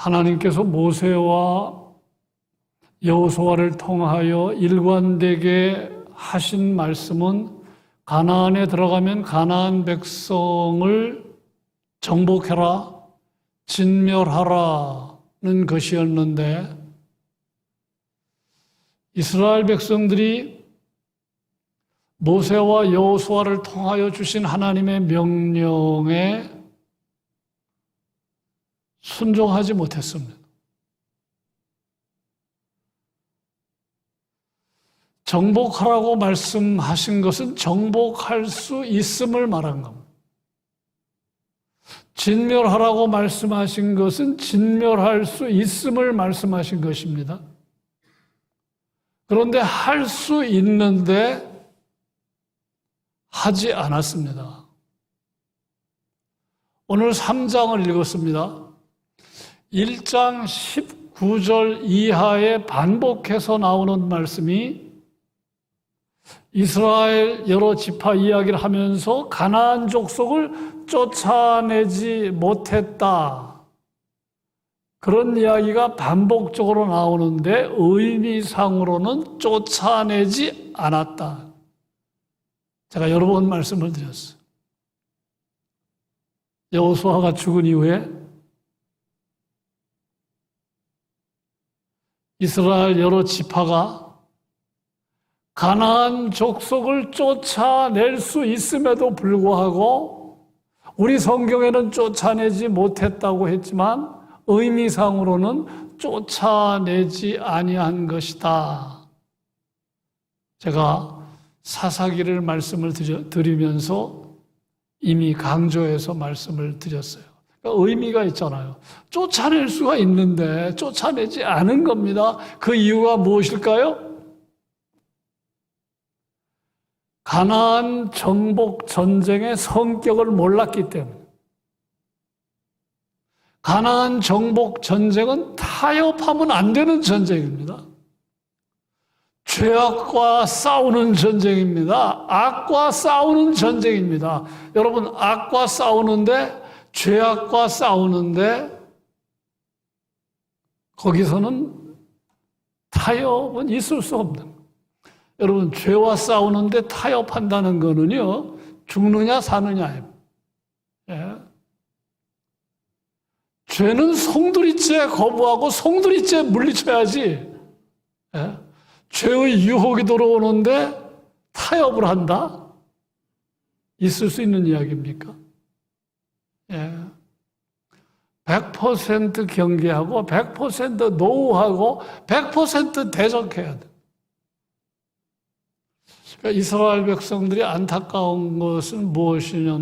하나님께서 모세와 여호수아를 통하여 일관되게 하신 말씀은 가나안에 들어가면 가나안 백성을 정복해라, 진멸하라는 것이었는데 이스라엘 백성들이 모세와 여호수아를 통하여 주신 하나님의 명령에 순종하지 못했습니다. 정복하라고 말씀하신 것은 정복할 수 있음을 말한 겁니다. 진멸하라고 말씀하신 것은 진멸할 수 있음을 말씀하신 것입니다. 그런데 할 수 있는데 하지 않았습니다. 오늘 3장을 읽었습니다. 1장 19절 이하에 반복해서 나오는 말씀이 이스라엘 여러 지파 이야기를 하면서 가나안 족속을 쫓아내지 못했다. 그런 이야기가 반복적으로 나오는데 의미상으로는 쫓아내지 않았다. 제가 여러 번 말씀을 드렸어요. 여호수아가 죽은 이후에 이스라엘 여러 지파가 가나안 족속을 쫓아낼 수 있음에도 불구하고 우리 성경에는 쫓아내지 못했다고 했지만 의미상으로는 쫓아내지 아니한 것이다. 제가 사사기를 말씀을 드리면서 이미 강조해서 말씀을 드렸어요. 그러니까 의미가 있잖아요. 쫓아낼 수가 있는데 쫓아내지 않은 겁니다. 그 이유가 무엇일까요? 가나안 정복 전쟁의 성격을 몰랐기 때문에. 가나안 정복 전쟁은 타협하면 안 되는 전쟁입니다. 죄악과 싸우는 전쟁입니다. 악과 싸우는 전쟁입니다. 여러분, 악과 싸우는데, 죄악과 싸우는데, 거기서는 타협은 있을 수 없는. 여러분, 죄와 싸우는데 타협한다는 거는요, 죽느냐, 사느냐예요. 예. 죄는 송두리째 거부하고 송두리째 물리쳐야지. 예. 죄의 유혹이 들어오는데 타협을 한다? 있을 수 있는 이야기입니까? 예. 100% 경계하고 100% 노후하고 100% 대적해야 돼. 그러니까 이스라엘 백성들이 안타까운 것은 무엇이냐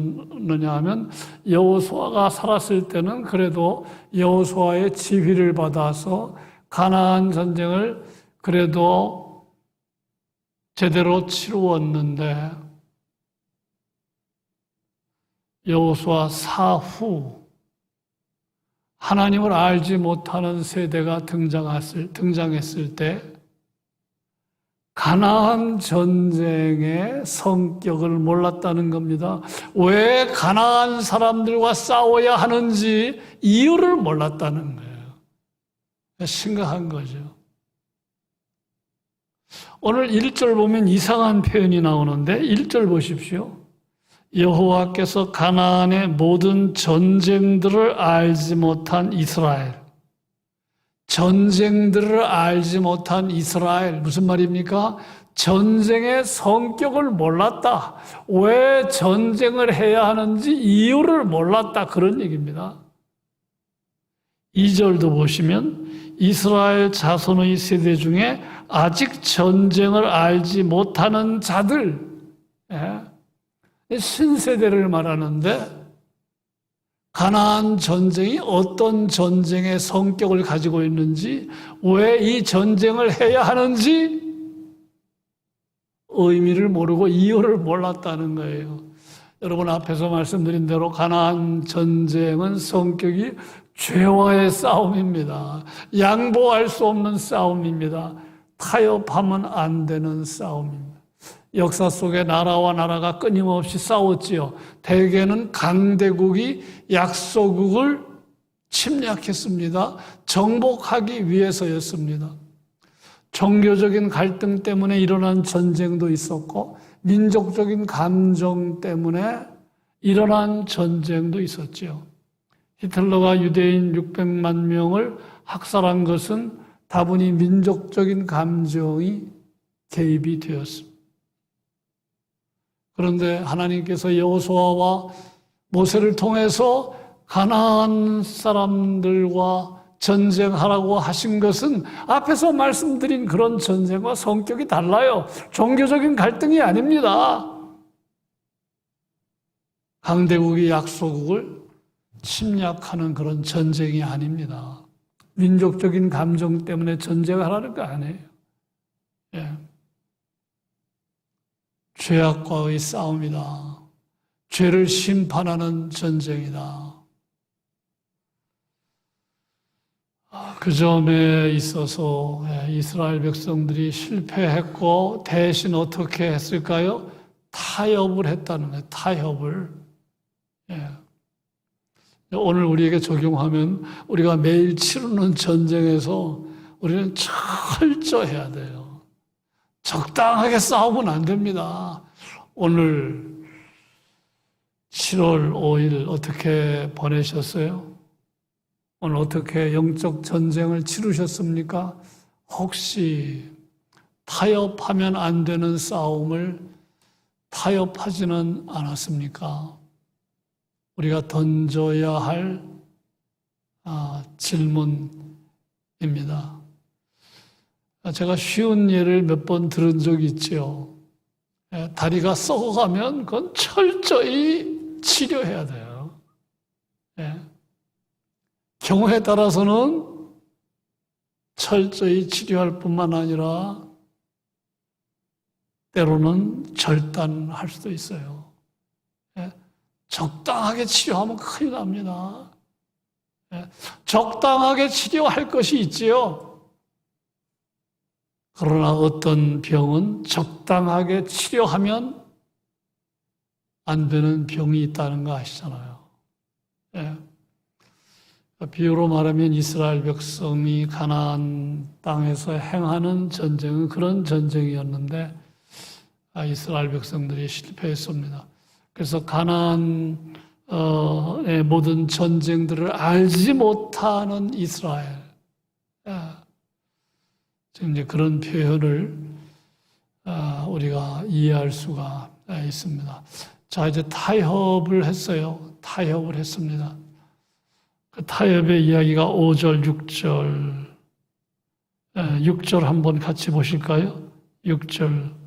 하면 여호수아가 살았을 때는 그래도 여호수아의 지휘를 받아서 가나안 전쟁을 그래도 제대로 치루었는데 여호수아 사후 하나님을 알지 못하는 세대가 등장했을, 등장했을 때 가나안 전쟁의 성격을 몰랐다는 겁니다. 왜 가나안 사람들과 싸워야 하는지 이유를 몰랐다는 거예요. 심각한 거죠. 오늘 1절 보면 이상한 표현이 나오는데 1절 보십시오. 여호와께서 가나안의 모든 전쟁들을 알지 못한 이스라엘. 전쟁들을 알지 못한 이스라엘. 무슨 말입니까? 전쟁의 성격을 몰랐다. 왜 전쟁을 해야 하는지 이유를 몰랐다. 그런 얘기입니다. 2절도 보시면 이스라엘 자손의 세대 중에 아직 전쟁을 알지 못하는 자들, 예? 신세대를 말하는데 가나안 전쟁이 어떤 전쟁의 성격을 가지고 있는지, 왜 이 전쟁을 해야 하는지 의미를 모르고 이유를 몰랐다는 거예요. 여러분 앞에서 말씀드린 대로 가나안 전쟁은 성격이 죄와의 싸움입니다. 양보할 수 없는 싸움입니다. 타협하면 안 되는 싸움입니다. 역사 속에 나라와 나라가 끊임없이 싸웠지요. 대개는 강대국이 약소국을 침략했습니다. 정복하기 위해서였습니다. 종교적인 갈등 때문에 일어난 전쟁도 있었고, 민족적인 감정 때문에 일어난 전쟁도 있었지요. 히틀러가 유대인 600만 명을 학살한 것은 다분히 민족적인 감정이 개입이 되었습니다. 그런데 하나님께서 여호수아와 모세를 통해서 가나안 사람들과 전쟁하라고 하신 것은 앞에서 말씀드린 그런 전쟁과 성격이 달라요. 종교적인 갈등이 아닙니다. 강대국이 약소국을 침략하는 그런 전쟁이 아닙니다. 민족적인 감정 때문에 전쟁하라는 거 아니에요. 예. 죄악과의 싸움이다. 죄를 심판하는 전쟁이다. 아, 그 점에 있어서 예, 이스라엘 백성들이 실패했고 대신 어떻게 했을까요? 타협을 했다는 거예요. 타협을. 예. 오늘 우리에게 적용하면 우리가 매일 치르는 전쟁에서 우리는 철저해야 돼요. 적당하게 싸우면 안 됩니다. 오늘 7월 5일 어떻게 보내셨어요? 오늘 어떻게 영적 전쟁을 치르셨습니까? 혹시 타협하면 안 되는 싸움을 타협하지는 않았습니까? 우리가 던져야 할 아, 질문입니다. 제가 쉬운 예를 몇 번 들은 적이 있지요. 예, 다리가 썩어가면 그건 철저히 치료해야 돼요. 예. 경우에 따라서는 철저히 치료할 뿐만 아니라 때로는 절단할 수도 있어요. 예. 적당하게 치료하면 큰일 납니다. 예. 적당하게 치료할 것이 있지요. 그러나 어떤 병은 적당하게 치료하면 안 되는 병이 있다는 거 아시잖아요. 예. 비유로 말하면 이스라엘 백성이 가나안 땅에서 행하는 전쟁은 그런 전쟁이었는데 아, 이스라엘 백성들이 실패했습니다. 그래서 가나안의 모든 전쟁들을 알지 못하는 이스라엘. 이제 그런 표현을 아, 우리가 이해할 수가 있습니다. 자, 이제 타협을 했어요. 타협을 했습니다. 그 타협의 이야기가 5절, 6절, 6절 한번 같이 보실까요? 6절.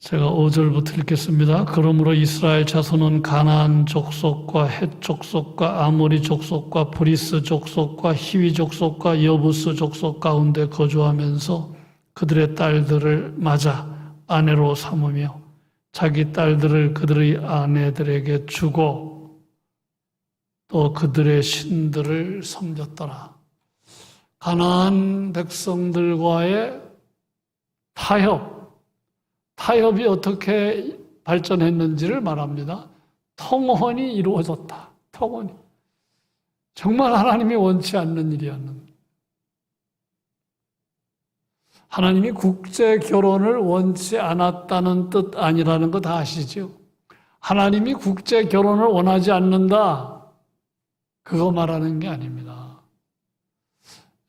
제가 5절부터 읽겠습니다. 그러므로 이스라엘 자손은 가나안 족속과 헷 족속과 아모리 족속과 브리스 족속과 히위 족속과 여부스 족속 가운데 거주하면서 그들의 딸들을 맞아 아내로 삼으며 자기 딸들을 그들의 아내들에게 주고 또 그들의 신들을 섬겼더라. 가나안 백성들과의 타협 타협이 어떻게 발전했는지를 말합니다. 통혼이 이루어졌다. 통혼이. 정말 하나님이 원치 않는 일이었는. 하나님이 국제 결혼을 원치 않았다는 뜻 아니라는 거 다 아시죠? 하나님이 국제 결혼을 원하지 않는다. 그거 말하는 게 아닙니다.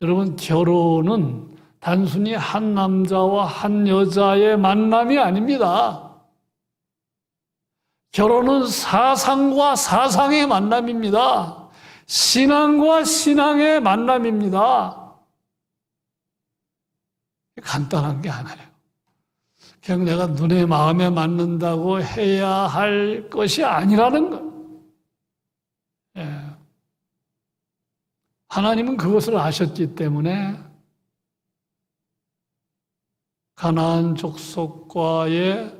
여러분, 결혼은 단순히 한 남자와 한 여자의 만남이 아닙니다. 결혼은 사상과 사상의 만남입니다. 신앙과 신앙의 만남입니다. 간단한 게 아니에요. 그냥 내가 눈에 마음에 맞는다고 해야 할 것이 아니라는 것. 예. 하나님은 그것을 아셨기 때문에 가나안 족속과의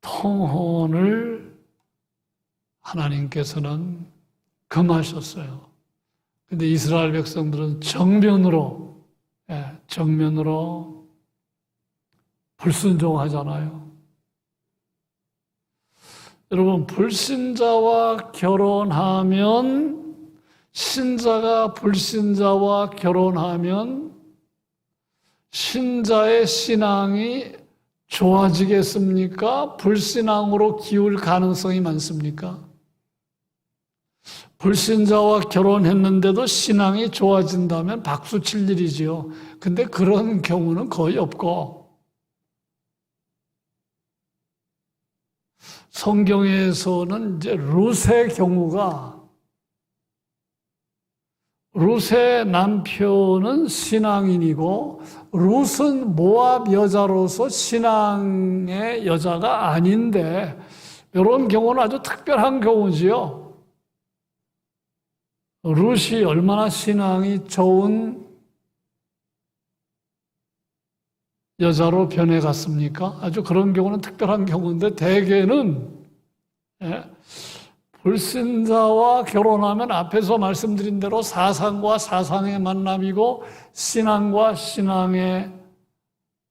통혼을 하나님께서는 금하셨어요. 근데 이스라엘 백성들은 정면으로, 예, 정면으로 불순종하잖아요. 여러분, 불신자와 결혼하면, 신자가 불신자와 결혼하면, 신자의 신앙이 좋아지겠습니까? 불신앙으로 기울 가능성이 많습니까? 불신자와 결혼했는데도 신앙이 좋아진다면 박수 칠 일이지요. 근데 그런 경우는 거의 없고, 성경에서는 이제 룻의 경우가 룻의 남편은 신앙인이고 룻은 모압 여자로서 신앙의 여자가 아닌데 이런 경우는 아주 특별한 경우지요. 룻이 얼마나 신앙이 좋은 여자로 변해갔습니까? 아주 그런 경우는 특별한 경우인데 대개는 예, 불신자와 결혼하면 앞에서 말씀드린 대로 사상과 사상의 만남이고 신앙과 신앙의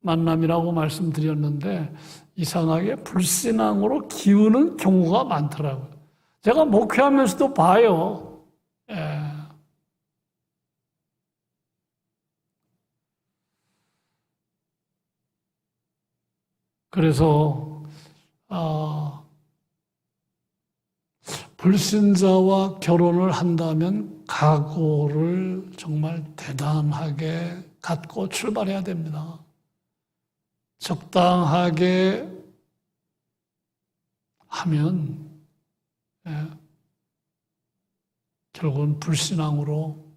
만남이라고 말씀드렸는데 이상하게 불신앙으로 기우는 경우가 많더라고요. 제가 목회하면서도 봐요. 예. 그래서 아, 불신자와 결혼을 한다면 각오를 정말 대단하게 갖고 출발해야 됩니다. 적당하게 하면 예, 결국은 불신앙으로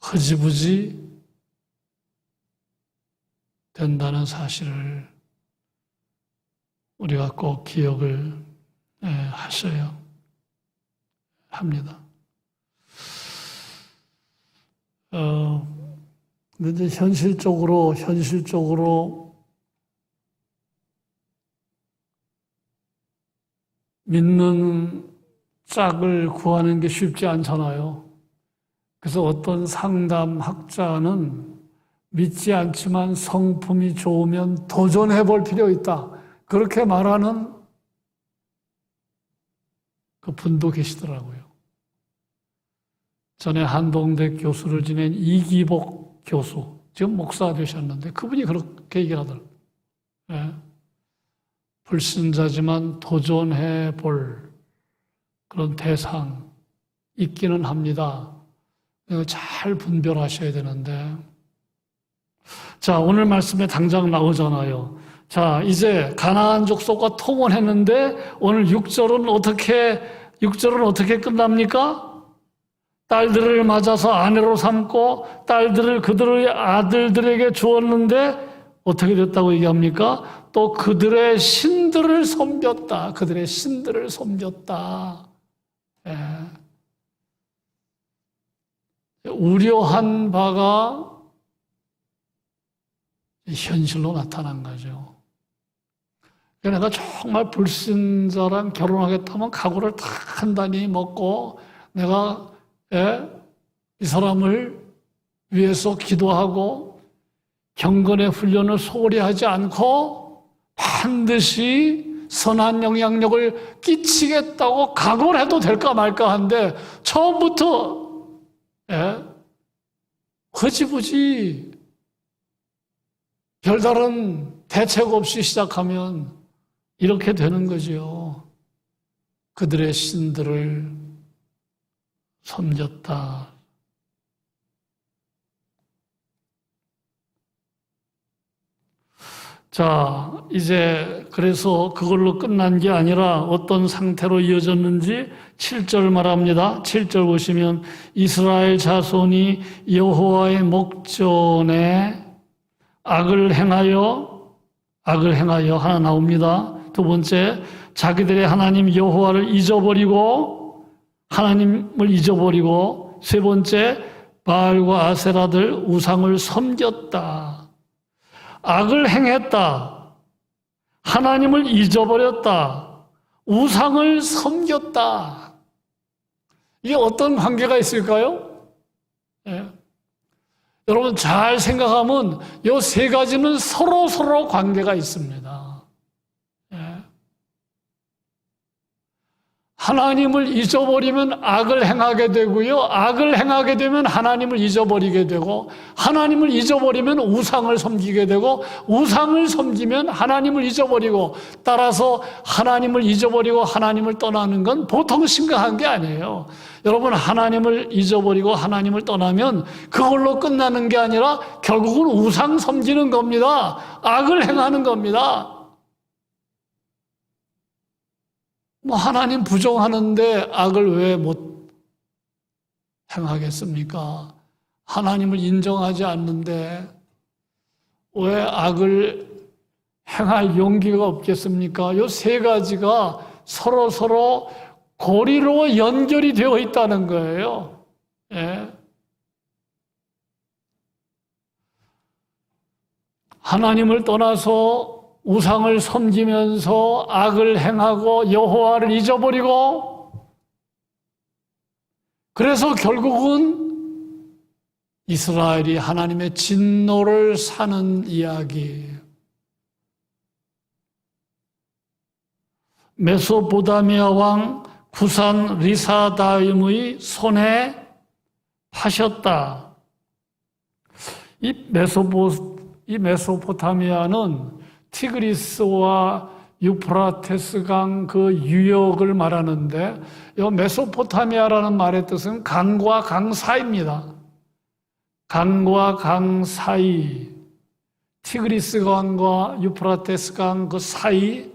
흐지부지 된다는 사실을 우리가 꼭 기억을 예, 하셔야 합니다. 어, 근데 이제 현실적으로, 현실적으로 믿는 짝을 구하는 게 쉽지 않잖아요. 그래서 어떤 상담학자는 믿지 않지만 성품이 좋으면 도전해 볼 필요 있다. 그렇게 말하는 그 분도 계시더라고요. 전에 한동대 교수를 지낸 이기복 교수, 지금 목사 되셨는데 그분이 그렇게 얘기를 하더라고요. 예. 불신자지만 도전해 볼 그런 대상 있기는 합니다. 잘 분별하셔야 되는데. 자, 오늘 말씀에 당장 나오잖아요. 자, 이제 가나안 족속과 통원했는데 오늘 6절은 어떻게 6절은 어떻게 끝납니까? 딸들을 맞아서 아내로 삼고 딸들을 그들의 아들들에게 주었는데 어떻게 됐다고 얘기합니까? 또 그들의 신들을 섬겼다. 그들의 신들을 섬겼다. 예. 우려한 바가 현실로 나타난 거죠. 내가 정말 불신자랑 결혼하겠다면 각오를 다 한단히 먹고 내가 예, 이 사람을 위해서 기도하고 경건의 훈련을 소홀히 하지 않고 반드시 선한 영향력을 끼치겠다고 각오를 해도 될까 말까 한데 처음부터 예, 허지부지 별다른 대책 없이 시작하면 이렇게 되는 거지요. 그들의 신들을 섬겼다. 자, 이제 그래서 그걸로 끝난 게 아니라 어떤 상태로 이어졌는지 7절 말합니다. 7절 보시면 이스라엘 자손이 여호와의 목전에 악을 행하여 악을 행하여 하나 나옵니다. 두 번째 자기들의 하나님 여호와를 잊어버리고 하나님을 잊어버리고 세 번째 바알과 아세라들 우상을 섬겼다. 악을 행했다. 하나님을 잊어버렸다. 우상을 섬겼다. 이게 어떤 관계가 있을까요? 예. 여러분 잘 생각하면 이 세 가지는 서로 서로 관계가 있습니다. 예. 하나님을 잊어버리면 악을 행하게 되고요. 악을 행하게 되면 하나님을 잊어버리게 되고, 하나님을 잊어버리면 우상을 섬기게 되고, 우상을 섬기면 하나님을 잊어버리고, 따라서 하나님을 잊어버리고 하나님을 떠나는 건 보통 심각한 게 아니에요. 여러분, 하나님을 잊어버리고 하나님을 떠나면 그걸로 끝나는 게 아니라 결국은 우상 섬기는 겁니다. 악을 행하는 겁니다. 뭐 하나님 부정하는데 악을 왜 못 행하겠습니까? 하나님을 인정하지 않는데 왜 악을 행할 용기가 없겠습니까? 요 세 가지가 서로 서로 고리로 연결이 되어 있다는 거예요. 예. 하나님을 떠나서 우상을 섬기면서 악을 행하고 여호와를 잊어버리고 그래서 결국은 이스라엘이 하나님의 진노를 사는 이야기. 메소포다미아 왕 구산 리사다임의 손에 파셨다. 이 메소포 이 메소포타미아는 티그리스와 유프라테스 강 그 유역을 말하는데 이 메소포타미아라는 말의 뜻은 강과 강 사이입니다. 강과 강 사이, 티그리스 강과 유프라테스 강 그 사이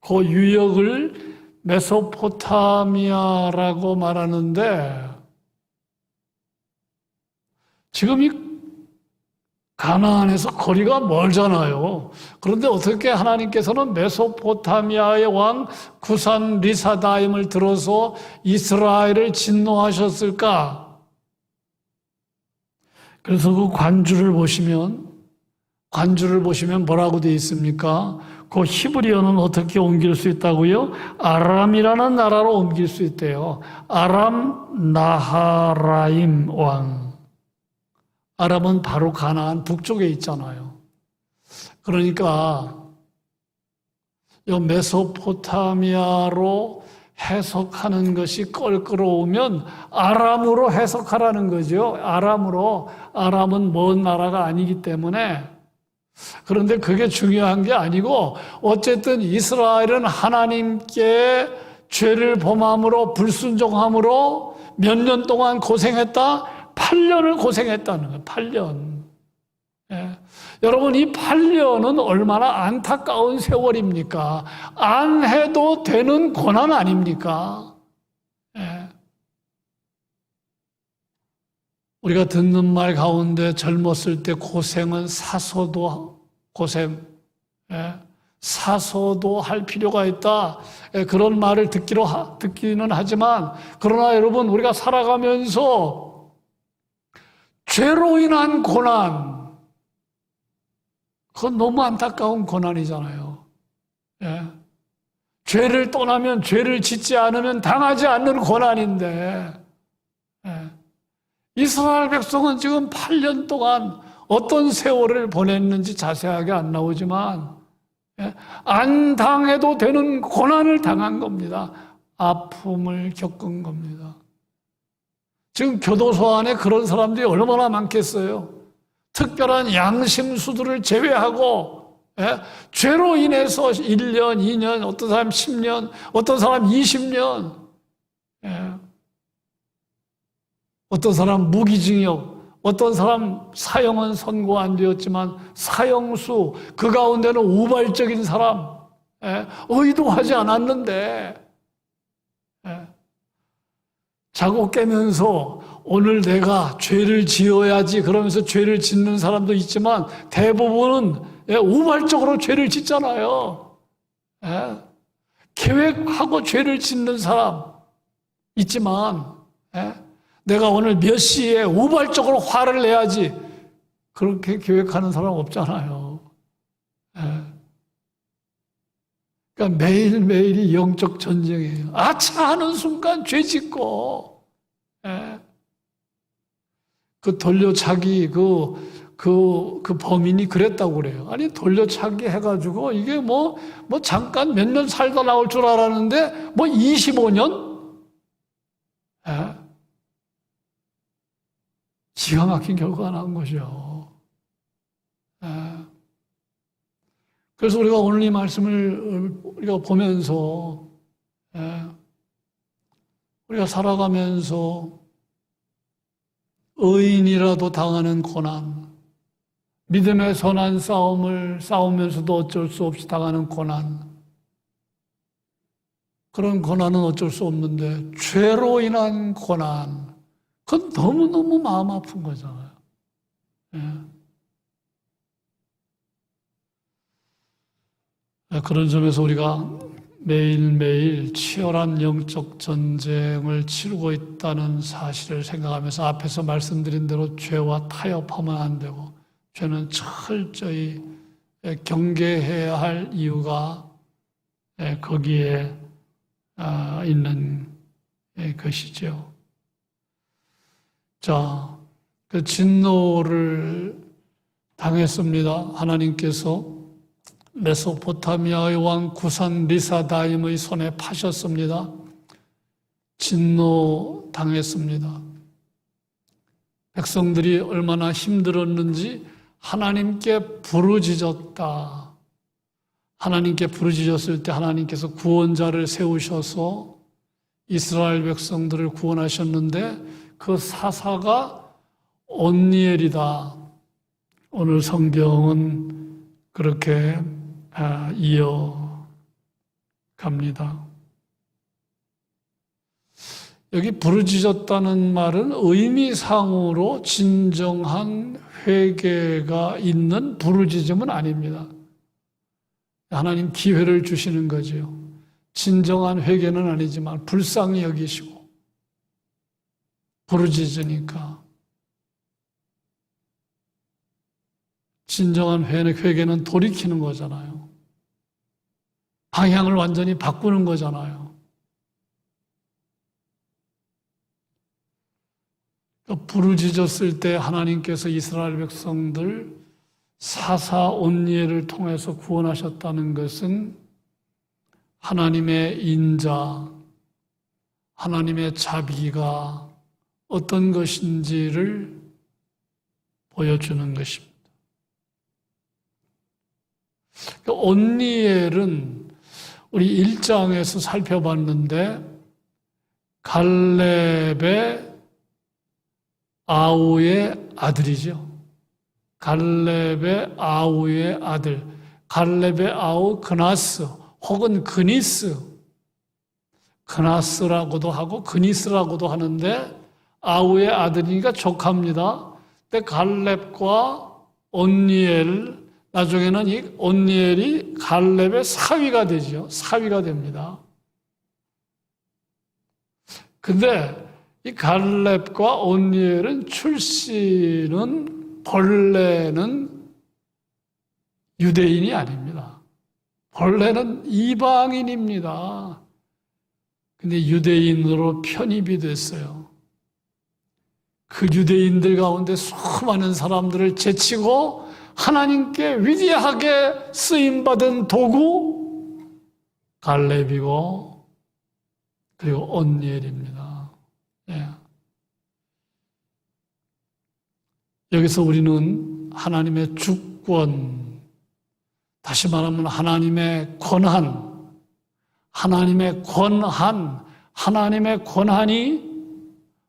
그 유역을 메소포타미아라고 말하는데 지금 이 가나안에서 거리가 멀잖아요. 그런데 어떻게 하나님께서는 메소포타미아의 왕 구산 리사다임을 들어서 이스라엘을 진노하셨을까? 그래서 그 관주를 보시면 관주를 보시면 뭐라고 되어 있습니까? 그 히브리어는 어떻게 옮길 수 있다고요? 아람이라는 나라로 옮길 수 있대요. 아람 나하라임 왕. 아람은 바로 가나안 북쪽에 있잖아요. 그러니까 이 메소포타미아로 해석하는 것이 껄끄러우면 아람으로 해석하라는 거죠. 아람으로 아람은 먼 나라가 아니기 때문에 그런데 그게 중요한 게 아니고 어쨌든 이스라엘은 하나님께 죄를 범함으로 불순종함으로 몇 년 동안 고생했다. 8년을 고생했다는 거예요. 8년. 예. 여러분, 이 8년은 얼마나 안타까운 세월입니까? 안 해도 되는 고난 아닙니까? 예. 우리가 듣는 말 가운데 젊었을 때 고생은 사소도 고생, 예. 사소도 할 필요가 있다. 예, 그런 말을 듣기로 하, 듣기는 하지만, 그러나 여러분, 우리가 살아가면서 죄로 인한 고난, 그건 너무 안타까운 고난이잖아요. 예. 죄를 떠나면 죄를 짓지 않으면 당하지 않는 고난인데, 예. 이스라엘 백성은 지금 8년 동안 어떤 세월을 보냈는지 자세하게 안 나오지만, 예. 안 당해도 되는 고난을 당한 겁니다. 아픔을 겪은 겁니다. 지금 교도소 안에 그런 사람들이 얼마나 많겠어요? 특별한 양심수들을 제외하고 예? 죄로 인해서 1년, 2년, 어떤 사람 10년, 어떤 사람 20년, 예? 어떤 사람 무기징역, 어떤 사람 사형은 선고 안 되었지만 사형수, 그 가운데는 우발적인 사람, 예? 의도하지 않았는데 예? 자고 깨면서 오늘 내가 죄를 지어야지 그러면서 죄를 짓는 사람도 있지만 대부분은 예, 우발적으로 죄를 짓잖아요. 예? 계획하고 죄를 짓는 사람 있지만 예? 내가 오늘 몇 시에 우발적으로 화를 내야지 그렇게 계획하는 사람 없잖아요. 그러니까 매일매일이 영적 전쟁이에요. 아차 하는 순간 죄 짓고, 예. 그 돌려차기, 그, 그, 그 범인이 그랬다고 그래요. 아니, 돌려차기 해가지고 이게 뭐, 뭐 잠깐 몇 년 살다 나올 줄 알았는데 뭐 25년? 예? 기가 막힌 결과가 난 거죠. 예. 그래서 우리가 오늘 이 말씀을 우리가 보면서 예, 우리가 살아가면서 의인이라도 당하는 고난, 믿음의 선한 싸움을 싸우면서도 어쩔 수 없이 당하는 고난, 그런 고난은 어쩔 수 없는데 죄로 인한 고난, 그건 너무너무 마음 아픈 거잖아요. 예. 예, 그런 점에서 우리가 매일매일 치열한 영적 전쟁을 치르고 있다는 사실을 생각하면서 앞에서 말씀드린 대로 죄와 타협하면 안 되고 죄는 철저히 경계해야 할 이유가 예, 거기에 아, 있는 예, 것이죠. 자, 그 진노를 당했습니다. 하나님께서 메소포타미아의 왕 구산 리사다임의 손에 파셨습니다. 진노 당했습니다. 백성들이 얼마나 힘들었는지 하나님께 부르짖었다. 하나님께 부르짖었을 때 하나님께서 구원자를 세우셔서 이스라엘 백성들을 구원하셨는데 그 사사가 온니엘이다. 오늘 성경은 그렇게 아, 이어갑니다. 여기 부르짖었다는 말은 의미상으로 진정한 회개가 있는 부르짖음은 아닙니다. 하나님 기회를 주시는 거지요. 진정한 회개는 아니지만 불쌍히 여기시고 부르짖으니까 진정한 회개는 돌이키는 거잖아요. 방향을 완전히 바꾸는 거잖아요. 부르짖었을 때 하나님께서 이스라엘 백성들 사사 온니엘을 통해서 구원하셨다는 것은 하나님의 인자, 하나님의 자비가 어떤 것인지를 보여주는 것입니다. 온니엘은 우리 1장에서 살펴봤는데 갈렙의 아우의 아들이죠. 갈렙의 아우의 아들, 갈렙의 아우 그나스 혹은 그니스, 그나스라고도 하고 그니스라고도 하는데 아우의 아들이니까 조카입니다. 근데 갈렙과 온니엘 나중에는 이 온니엘이 갈렙의 사위가 되죠. 사위가 됩니다. 근데 이 갈렙과 온니엘은 출신은 본래는 유대인이 아닙니다. 본래는 이방인입니다. 근데 유대인으로 편입이 됐어요. 그 유대인들 가운데 수많은 사람들을 제치고 하나님께 위대하게 쓰임받은 도구 갈렙이고 그리고 온니엘입니다. 예. 여기서 우리는 하나님의 주권, 다시 말하면 하나님의 권한, 하나님의 권한, 하나님의 권한이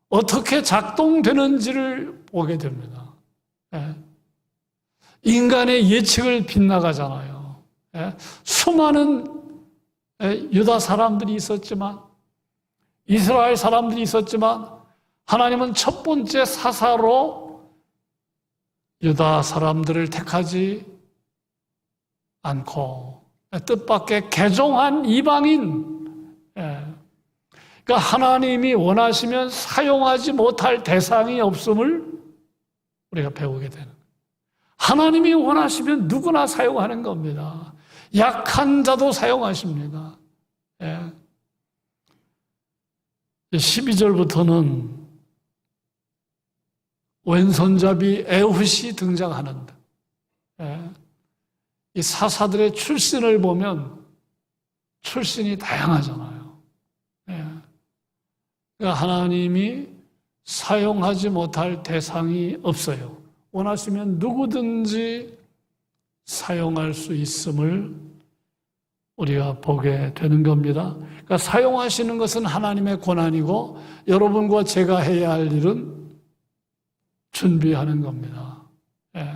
어떻게 작동되는지를 보게 됩니다. 예. 인간의 예측을 빗나가잖아요. 예? 수많은 예, 유다 사람들이 있었지만, 이스라엘 사람들이 있었지만, 하나님은 첫 번째 사사로 유다 사람들을 택하지 않고, 뜻밖의 개종한 이방인, 예. 그러니까 하나님이 원하시면 사용하지 못할 대상이 없음을 우리가 배우게 되는. 하나님이 원하시면 누구나 사용하는 겁니다. 약한 자도 사용하십니다. 예. 12절부터는 왼손잡이 에훗이 등장하는데, 예. 이 사사들의 출신을 보면 출신이 다양하잖아요. 예. 그러니까 하나님이 사용하지 못할 대상이 없어요. 원하시면 누구든지 사용할 수 있음을 우리가 보게 되는 겁니다. 그러니까 사용하시는 것은 하나님의 권한이고 여러분과 제가 해야 할 일은 준비하는 겁니다. 예.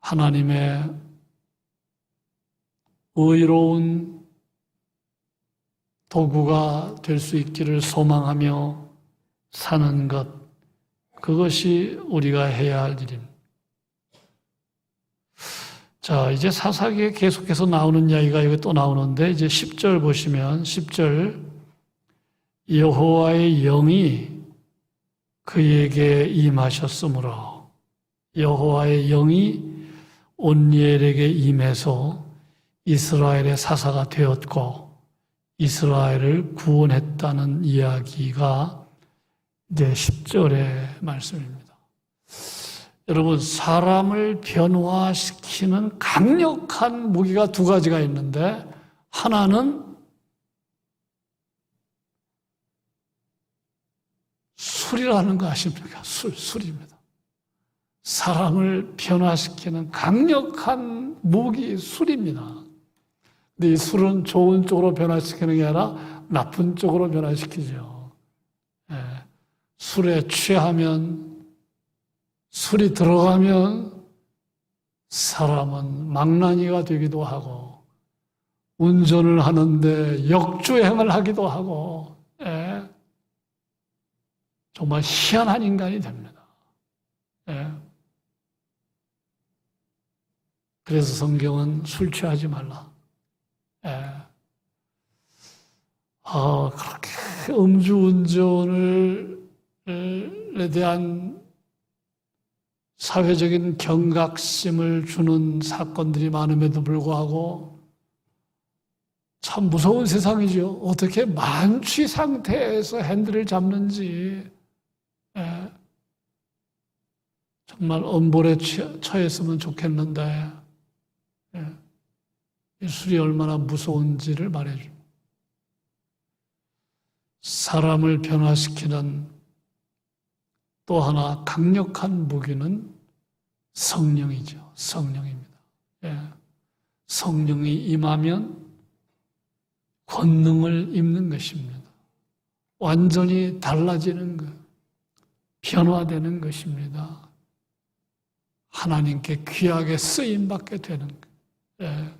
하나님의 의로운 도구가 될 수 있기를 소망하며 사는 것, 그것이 우리가 해야 할 일입니다. 자, 이제 사사기에 계속해서 나오는 이야기가 여기 또 나오는데, 이제 10절 보시면, 10절, 여호와의 영이 그에게 임하셨으므로, 여호와의 영이 온니엘에게 임해서 이스라엘의 사사가 되었고, 이스라엘을 구원했다는 이야기가 이제 10절의 말씀입니다. 여러분, 사람을 변화시키는 강력한 무기가 두 가지가 있는데, 하나는 술이라는 거 아십니까? 술, 술입니다. 사람을 변화시키는 강력한 무기, 술입니다. 근데 이 술은 좋은 쪽으로 변화시키는 게 아니라 나쁜 쪽으로 변화시키죠. 예. 술에 취하면, 술이 들어가면 사람은 망나니가 되기도 하고, 운전을 하는데 역주행을 하기도 하고, 예. 정말 희한한 인간이 됩니다. 예. 그래서 성경은 술 취하지 말라. 예. 아, 그렇게 음주운전을 에 대한 사회적인 경각심을 주는 사건들이 많음에도 불구하고 참 무서운 세상이죠. 어떻게 만취 상태에서 핸들을 잡는지 예. 정말 엄벌에 처했으면 좋겠는데 예. 이 술이 얼마나 무서운지를 말해줍니다. 사람을 변화시키는 또 하나 강력한 무기는 성령이죠. 성령입니다. 예. 성령이 임하면 권능을 입는 것입니다. 완전히 달라지는 것, 변화되는 것입니다. 하나님께 귀하게 쓰임받게 되는 것. 예.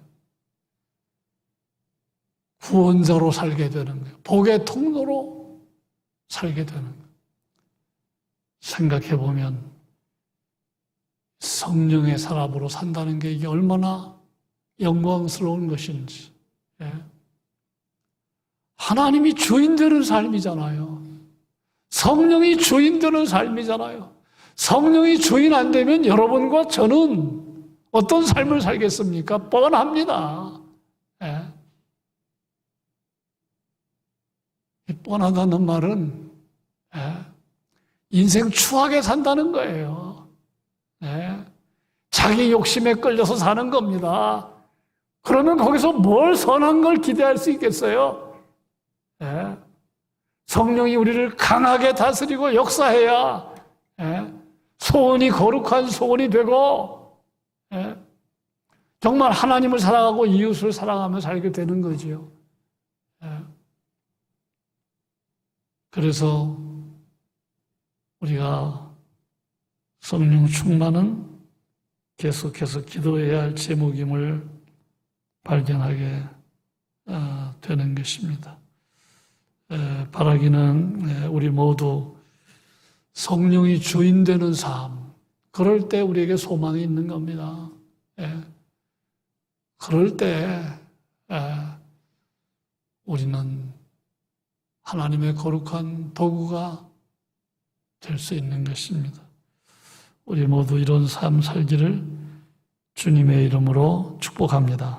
구원자로 살게 되는 거예요. 복의 통로로 살게 되는 거예요. 생각해 보면 성령의 사람으로 산다는 게 이게 얼마나 영광스러운 것인지. 예. 하나님이 주인 되는 삶이잖아요. 성령이 주인 되는 삶이잖아요. 성령이 주인 안 되면 여러분과 저는 어떤 삶을 살겠습니까? 뻔합니다. 예. 뻔하다는 말은 예, 인생 추하게 산다는 거예요. 예, 자기 욕심에 끌려서 사는 겁니다. 그러면 거기서 뭘 선한 걸 기대할 수 있겠어요? 예, 성령이 우리를 강하게 다스리고 역사해야 예, 소원이 거룩한 소원이 되고 예, 정말 하나님을 사랑하고 이웃을 사랑하며 살게 되는 거지요. 예. 그래서 우리가 성령 충만은 계속해서 기도해야 할 제목임을 발견하게 어, 되는 것입니다. 바라기는 우리 모두 성령이 주인 되는 삶, 그럴 때 우리에게 소망이 있는 겁니다. 예. 그럴 때 우리는 하나님의 거룩한 도구가 될 수 있는 것입니다. 우리 모두 이런 삶 살기를 주님의 이름으로 축복합니다.